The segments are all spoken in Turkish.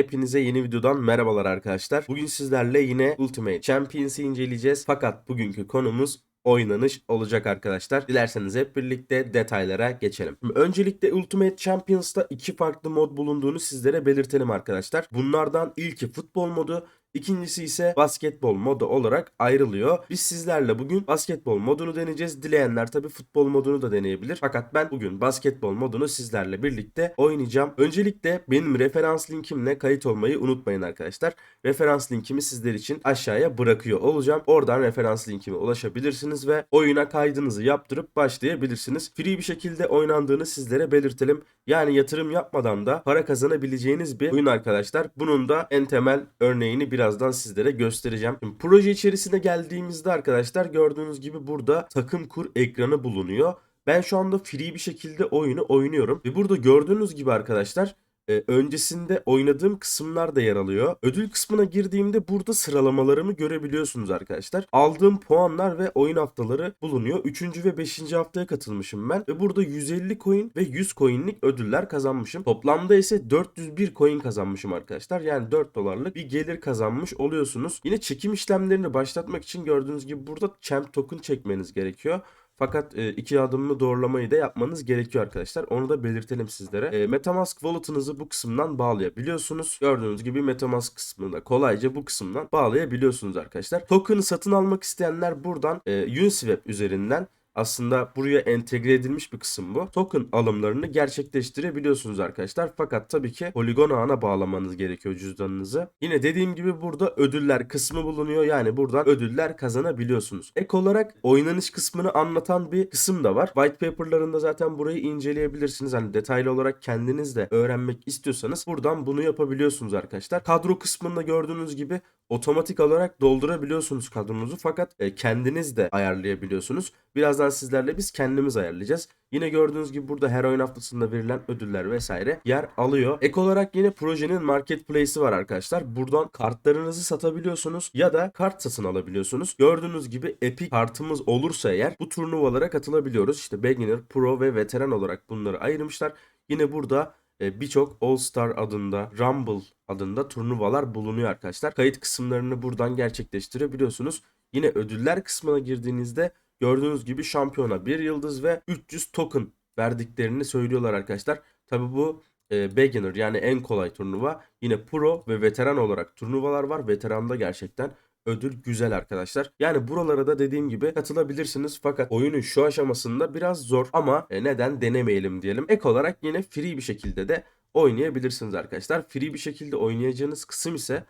Hepinize yeni videodan merhabalar arkadaşlar. Bugün sizlerle yine Ultimate Champions'ı inceleyeceğiz. Fakat bugünkü konumuz oynanış olacak arkadaşlar. Dilerseniz hep birlikte detaylara geçelim. Şimdi öncelikle Ultimate Champions'ta iki farklı mod bulunduğunu sizlere belirtelim arkadaşlar. Bunlardan ilki futbol modu, İkincisi ise basketbol modu olarak ayrılıyor. Biz sizlerle bugün basketbol modunu deneyeceğiz. Dileyenler tabi futbol modunu da deneyebilir. Fakat ben bugün basketbol modunu sizlerle birlikte oynayacağım. Öncelikle benim referans linkimle kayıt olmayı unutmayın arkadaşlar. Referans linkimi sizler için aşağıya bırakıyor olacağım. Oradan referans linkime ulaşabilirsiniz ve oyuna kaydınızı yaptırıp başlayabilirsiniz. Free bir şekilde oynandığını sizlere belirtelim. Yani yatırım yapmadan da para kazanabileceğiniz bir oyun arkadaşlar. Bunun da en temel örneğini birazdan sizlere göstereceğim. Şimdi proje içerisine geldiğimizde arkadaşlar gördüğünüz gibi burada takım kur ekranı bulunuyor. Ben şu anda free bir şekilde oyunu oynuyorum. Ve burada gördüğünüz gibi arkadaşlar e, öncesinde oynadığım kısımlar da yer alıyor. Ödül kısmına girdiğimde burada sıralamalarımı görebiliyorsunuz arkadaşlar. Aldığım puanlar ve oyun haftaları bulunuyor. 3. ve 5. haftaya katılmışım ben. Ve burada 150 coin ve 100 coinlik ödüller kazanmışım. Toplamda ise 401 coin kazanmışım arkadaşlar. Yani 4 dolarlık bir gelir kazanmış oluyorsunuz. Yine çekim işlemlerini başlatmak için gördüğünüz gibi burada champ token çekmeniz gerekiyor. Fakat e, iki adımlı doğrulamayı da yapmanız gerekiyor arkadaşlar. Onu da belirtelim sizlere. E, Metamask wallet'ınızı bu kısımdan bağlayabiliyorsunuz. Gördüğünüz gibi Metamask kısmını da kolayca bu kısımdan bağlayabiliyorsunuz arkadaşlar. Token'ı satın almak isteyenler buradan e, Uniswap üzerinden aslında buraya entegre edilmiş bir kısım bu. Token alımlarını gerçekleştirebiliyorsunuz arkadaşlar. Fakat tabii ki Polygon ağına bağlamanız gerekiyor cüzdanınızı. Yine dediğim gibi burada ödüller kısmı bulunuyor. Yani buradan ödüller kazanabiliyorsunuz. Ek olarak oynanış kısmını anlatan bir kısım da var. White paper'larında zaten burayı inceleyebilirsiniz. Hani detaylı olarak kendiniz de öğrenmek istiyorsanız buradan bunu yapabiliyorsunuz arkadaşlar. Kadro kısmında gördüğünüz gibi otomatik olarak doldurabiliyorsunuz kadronuzu fakat e, kendiniz de ayarlayabiliyorsunuz. Birazdan sizlerle biz kendimiz ayarlayacağız. Yine gördüğünüz gibi burada her oyun haftasında verilen ödüller vesaire yer alıyor. Ek olarak yine projenin marketplace'i var arkadaşlar. Buradan kartlarınızı satabiliyorsunuz ya da kart satın alabiliyorsunuz. Gördüğünüz gibi epic kartımız olursa eğer bu turnuvalara katılabiliyoruz. İşte beginner, pro ve veteran olarak bunları ayırmışlar. Yine burada e, birçok All Star adında, Rumble adında turnuvalar bulunuyor arkadaşlar. Kayıt kısımlarını buradan gerçekleştirebiliyorsunuz. Yine ödüller kısmına girdiğinizde gördüğünüz gibi şampiyona 1 yıldız ve 300 token verdiklerini söylüyorlar arkadaşlar. Tabi bu e, beginner yani en kolay turnuva. Yine pro ve veteran olarak turnuvalar var. Veteranda gerçekten ödül güzel arkadaşlar. Yani buralara da dediğim gibi katılabilirsiniz fakat oyunun şu aşamasında biraz zor ama e, neden denemeyelim diyelim. Ek olarak yine free bir şekilde de oynayabilirsiniz arkadaşlar. Free bir şekilde oynayacağınız kısım ise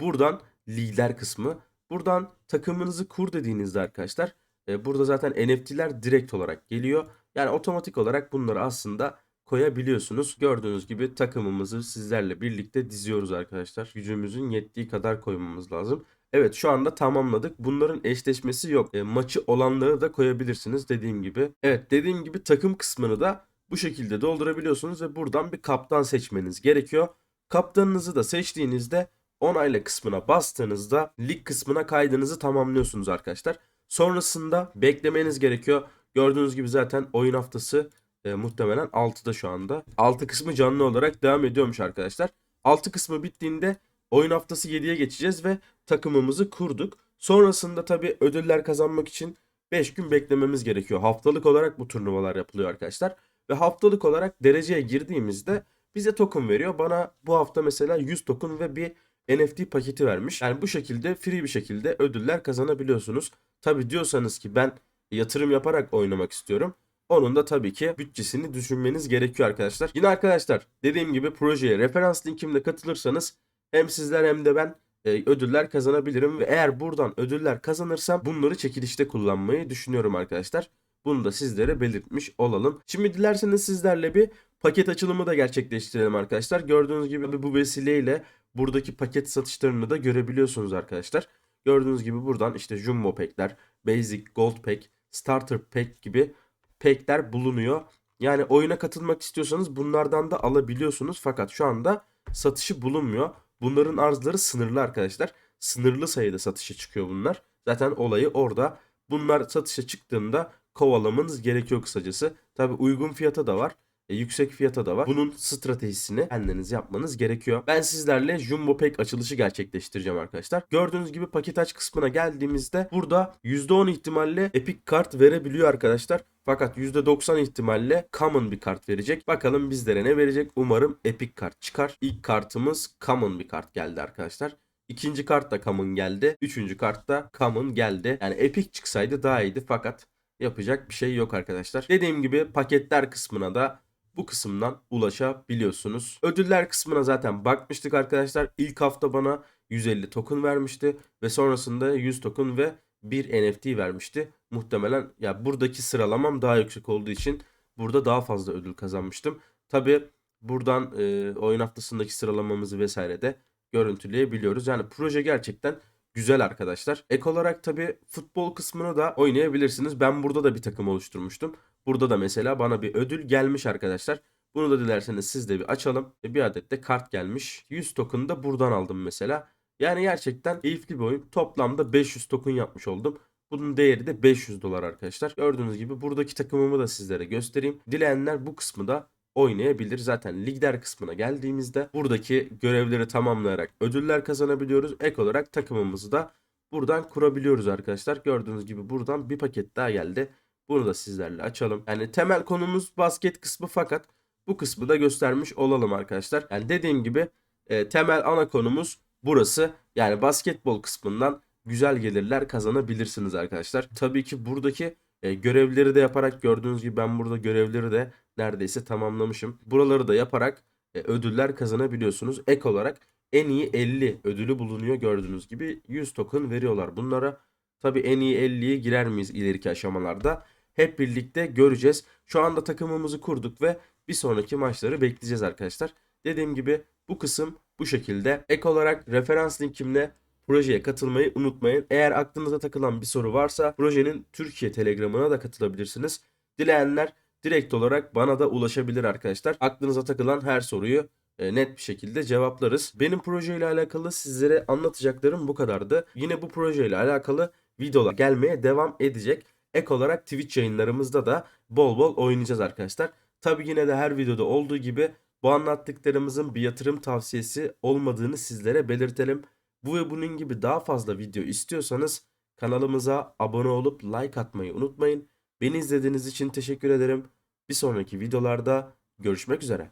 buradan lider kısmı. Buradan takımınızı kur dediğinizde arkadaşlar e, burada zaten NFT'ler direkt olarak geliyor. Yani otomatik olarak bunları aslında koyabiliyorsunuz. Gördüğünüz gibi takımımızı sizlerle birlikte diziyoruz arkadaşlar. Gücümüzün yettiği kadar koymamız lazım. Evet şu anda tamamladık. Bunların eşleşmesi yok. E, maçı olanları da koyabilirsiniz dediğim gibi. Evet dediğim gibi takım kısmını da bu şekilde doldurabiliyorsunuz ve buradan bir kaptan seçmeniz gerekiyor. Kaptanınızı da seçtiğinizde onayla kısmına bastığınızda lig kısmına kaydınızı tamamlıyorsunuz arkadaşlar. Sonrasında beklemeniz gerekiyor. Gördüğünüz gibi zaten oyun haftası e, muhtemelen 6'da şu anda. 6 kısmı canlı olarak devam ediyormuş arkadaşlar. 6 kısmı bittiğinde oyun haftası 7'ye geçeceğiz ve takımımızı kurduk. Sonrasında tabi ödüller kazanmak için 5 gün beklememiz gerekiyor. Haftalık olarak bu turnuvalar yapılıyor arkadaşlar. Ve haftalık olarak dereceye girdiğimizde bize token veriyor. Bana bu hafta mesela 100 token ve bir NFT paketi vermiş. Yani bu şekilde free bir şekilde ödüller kazanabiliyorsunuz. Tabi diyorsanız ki ben yatırım yaparak oynamak istiyorum. Onun da tabii ki bütçesini düşünmeniz gerekiyor arkadaşlar. Yine arkadaşlar dediğim gibi projeye referans linkimle katılırsanız hem sizler hem de ben e, ödüller kazanabilirim ve eğer buradan ödüller kazanırsam bunları çekilişte kullanmayı düşünüyorum arkadaşlar. Bunu da sizlere belirtmiş olalım. Şimdi dilerseniz sizlerle bir paket açılımı da gerçekleştirelim arkadaşlar. Gördüğünüz gibi bu vesileyle buradaki paket satışlarını da görebiliyorsunuz arkadaşlar. Gördüğünüz gibi buradan işte Jumbo Pack'ler, Basic, Gold Pack, Starter Pack gibi pack'ler bulunuyor. Yani oyuna katılmak istiyorsanız bunlardan da alabiliyorsunuz. Fakat şu anda satışı bulunmuyor. Bunların arzları sınırlı arkadaşlar. Sınırlı sayıda satışa çıkıyor bunlar. Zaten olayı orada. Bunlar satışa çıktığında kovalamanız gerekiyor kısacası. Tabi uygun fiyata da var. E, yüksek fiyata da var. Bunun stratejisini kendiniz yapmanız gerekiyor. Ben sizlerle Jumbo Pack açılışı gerçekleştireceğim arkadaşlar. Gördüğünüz gibi paket aç kısmına geldiğimizde burada %10 ihtimalle Epic kart verebiliyor arkadaşlar. Fakat %90 ihtimalle Common bir kart verecek. Bakalım bizlere ne verecek? Umarım Epic kart çıkar. İlk kartımız Common bir kart geldi arkadaşlar. İkinci kart da Common geldi. Üçüncü kart da Common geldi. Yani Epic çıksaydı daha iyiydi fakat yapacak bir şey yok arkadaşlar. Dediğim gibi paketler kısmına da bu kısımdan ulaşabiliyorsunuz. Ödüller kısmına zaten bakmıştık arkadaşlar. İlk hafta bana 150 token vermişti ve sonrasında 100 token ve bir NFT vermişti. Muhtemelen ya buradaki sıralamam daha yüksek olduğu için burada daha fazla ödül kazanmıştım. Tabi buradan e, oyun haftasındaki sıralamamızı vesaire de görüntüleyebiliyoruz. Yani proje gerçekten güzel arkadaşlar. Ek olarak tabi futbol kısmını da oynayabilirsiniz. Ben burada da bir takım oluşturmuştum. Burada da mesela bana bir ödül gelmiş arkadaşlar. Bunu da dilerseniz siz de bir açalım. E, Bir adet de kart gelmiş. 100 token da buradan aldım mesela. Yani gerçekten keyifli bir oyun. Toplamda 500 token yapmış oldum. Bunun değeri de 500 dolar arkadaşlar. Gördüğünüz gibi buradaki takımımı da sizlere göstereyim. Dileyenler bu kısmı da oynayabilir. Zaten lider kısmına geldiğimizde buradaki görevleri tamamlayarak ödüller kazanabiliyoruz. Ek olarak takımımızı da buradan kurabiliyoruz arkadaşlar. Gördüğünüz gibi buradan bir paket daha geldi. Bunu da sizlerle açalım. Yani temel konumuz basket kısmı fakat bu kısmı da göstermiş olalım arkadaşlar. Yani dediğim gibi e, temel ana konumuz burası. Yani basketbol kısmından güzel gelirler kazanabilirsiniz arkadaşlar. Tabii ki buradaki e, görevleri de yaparak gördüğünüz gibi ben burada görevleri de neredeyse tamamlamışım. Buraları da yaparak e, ödüller kazanabiliyorsunuz. Ek olarak en iyi 50 ödülü bulunuyor gördüğünüz gibi 100 token veriyorlar bunlara. Tabii en iyi 50'ye girer miyiz ileriki aşamalarda? Hep birlikte göreceğiz. Şu anda takımımızı kurduk ve bir sonraki maçları bekleyeceğiz arkadaşlar. Dediğim gibi bu kısım bu şekilde. Ek olarak referans linkimle projeye katılmayı unutmayın. Eğer aklınıza takılan bir soru varsa projenin Türkiye Telegram'ına da katılabilirsiniz. Dileyenler direkt olarak bana da ulaşabilir arkadaşlar. Aklınıza takılan her soruyu e, net bir şekilde cevaplarız. Benim projeyle alakalı sizlere anlatacaklarım bu kadardı. Yine bu projeyle alakalı videolar gelmeye devam edecek. Ek olarak Twitch yayınlarımızda da bol bol oynayacağız arkadaşlar. Tabi yine de her videoda olduğu gibi bu anlattıklarımızın bir yatırım tavsiyesi olmadığını sizlere belirtelim. Bu ve bunun gibi daha fazla video istiyorsanız kanalımıza abone olup like atmayı unutmayın. Beni izlediğiniz için teşekkür ederim. Bir sonraki videolarda görüşmek üzere.